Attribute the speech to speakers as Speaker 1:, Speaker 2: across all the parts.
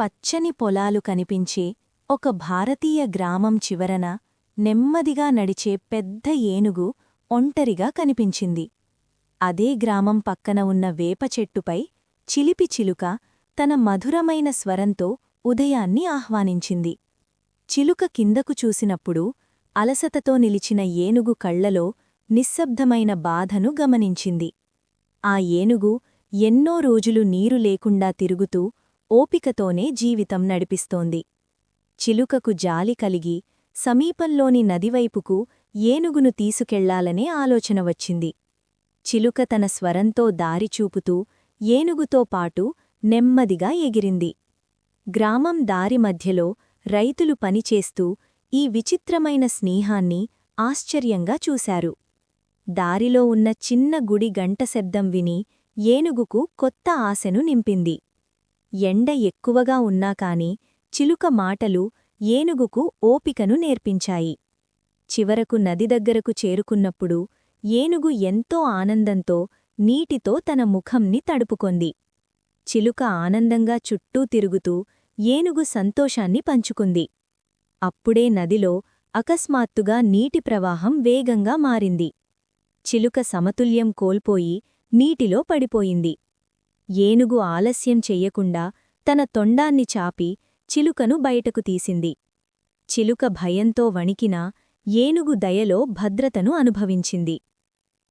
Speaker 1: పచ్చని పొలాలు కనిపించే ఒక భారతీయ గ్రామం చివరన నెమ్మదిగా నడిచే పెద్ద ఏనుగు ఒంటరిగా కనిపించింది. అదే గ్రామం పక్కన ఉన్న వేప చెట్టుపై చిలిపి చిలుక తన మధురమైన స్వరంతో ఉదయాన్ని ఆహ్వానించింది. చిలుక కిందకు చూసినప్పుడు అలసతతో నిలిచిన ఏనుగు కళ్ళలో నిశ్శబ్దమైన బాధను గమనించింది. ఆ ఏనుగు ఎన్నో రోజులు నీరు లేకుండా తిరుగుతూ ఓపికతోనే జీవితం నడిపిస్తోంది. చిలుకకు జాలి కలిగి సమీపంలోని నదివైపుకు ఏనుగును తీసుకెళ్ళాలనే ఆలోచన వచ్చింది. చిలుక తన స్వరంతో దారి చూపుతూ ఏనుగుతో పాటు నెమ్మదిగా ఎగిరింది. గ్రామం దారి మధ్యలో రైతులు పనిచేస్తూ ఈ విచిత్రమైన స్నేహాన్ని ఆశ్చర్యంగా చూశారు. దారిలో ఉన్న చిన్న గుడి గంట శబ్దం విని ఏనుగుకు కొత్త ఆశను నింపింది. ఎండ ఎక్కువగా ఉన్నా కాని చిలుక మాటలు ఏనుగుకు ఓపికను నేర్పించాయి. చివరకు నది దగ్గరకు చేరుకున్నప్పుడు ఏనుగు ఎంతో ఆనందంతో నీటితో తన ముఖంని తడుపుకొంది. చిలుక ఆనందంగా చుట్టూ తిరుగుతూ ఏనుగు సంతోషాన్ని పంచుకుంది. అప్పుడే నదిలో అకస్మాత్తుగా నీటి ప్రవాహం వేగంగా మారింది. చిలుక సమతుల్యం కోల్పోయి నీటిలో పడిపోయింది. ఏనుగు ఆలస్యం చెయ్యకుండా తన తొండాన్ని చాపి చిలుకను బయటకు తీసింది. చిలుక భయంతో వణికినా ఏనుగు దయలో భద్రతను అనుభవించింది.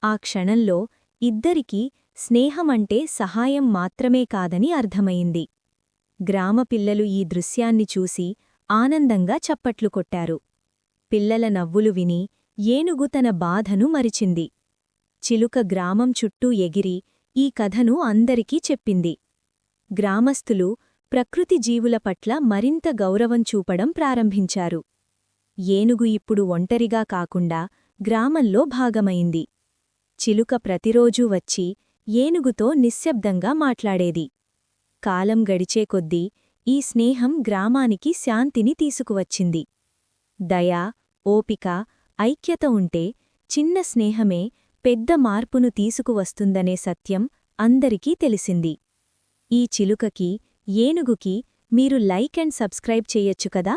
Speaker 1: ఆ క్షణంలో ఇద్దరికీ స్నేహమంటే సహాయం మాత్రమే కాదని అర్థమైంది. గ్రామపిల్లలు ఈ దృశ్యాన్ని చూసి ఆనందంగా చప్పట్లు కొట్టారు. పిల్లల నవ్వులు విని ఏనుగు తన బాధను మరిచింది. చిలుక గ్రామం చుట్టూ ఎగిరి ఈ కథను అందరికీ చెప్పింది. గ్రామస్థులు ప్రకృతి జీవుల పట్ల మరింత గౌరవం చూపడం ప్రారంభించారు. ఏనుగు ఇప్పుడు ఒంటరిగా కాకుండా గ్రామంలో భాగమైంది. చిలుక ప్రతిరోజూ వచ్చి ఏనుగుతో నిశ్శబ్దంగా మాట్లాడేది. కాలం గడిచే కొద్దీ ఈ స్నేహం గ్రామానికి శాంతిని తీసుకువచ్చింది. దయా ఓపిక ఐక్యత ఉంటే చిన్న స్నేహమే పెద్ద మార్పును తీసుకువస్తుందనే సత్యం అందరికీ తెలిసింది. ఈ చిలుకకి ఏనుగుకి మీరు లైక్ అండ్ సబ్స్క్రైబ్ చెయ్యొచ్చు కదా?